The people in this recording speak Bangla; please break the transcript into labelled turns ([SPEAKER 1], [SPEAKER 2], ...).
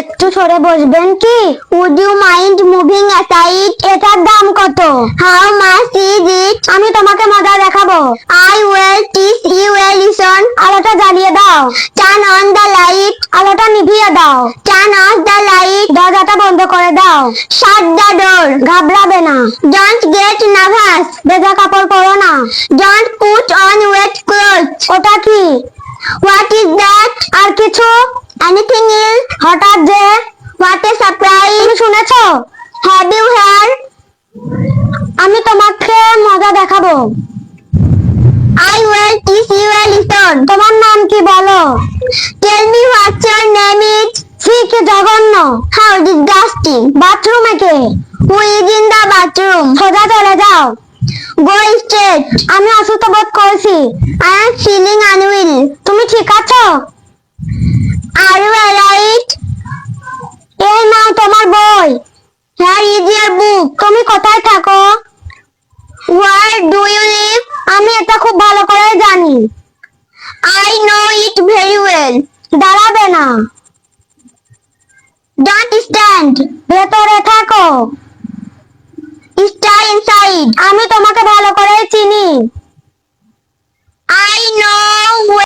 [SPEAKER 1] একটু সরে বসবেন কি? Would you mind moving aside এটার দাম কত? হাউ মাচ ইজ ইট আমি তোমাকে মজা দেখাবো। I will teach you a lesson আলোটা জ্বালিয়ে দাও। টার্ন অন দ্য লাইট আলোটা নিভিয়ে দাও। টার্ন অফ দ্য লাইট দরজাটা বন্ধ করে দাও। শাট দ্য ডোর ঘাবড়াবে না। ডোন্ট গেট নার্ভাস ভেজা কাপড় পরো না। Don't put on wet cloth ওটা কি? হোয়াট ইজ দ্যাট আর কিছু? এনিথিং ইজ হঠাৎ যে হোয়াট সারপ্রাইজ তুমি শুনেছো? হ্যাভ ইউ হার আমি তোমাকে মজা দেখাবো। I will teach you a lesson তোমার নাম কি বলো? Tell me what's your name is C কি জঘন্য? হাউ ডিসগাস্টিং বাথরুমে কে? Who is in the bathroom সোজা চলে যাও। গো স্ট্রেট আমি অসুস্থ বোধ করছি। আই এম ফিলিং আনউইল তুমি ঠিক আছো আর ইউ রাইট এই নাও তোমার বই হ্যার ইজ ইয়ার বুক তুমি কোথায় থাকো ওয়ার ডু ইউ লিভ আমি এটা খুব ভালো করে জানি। I know it very well দাঁড়াবে না। Don't স্ট্যান্ড ভেতরে থাকো। স্টাই ইনসাইড আমি তোমাকে ভালো করে চিনি।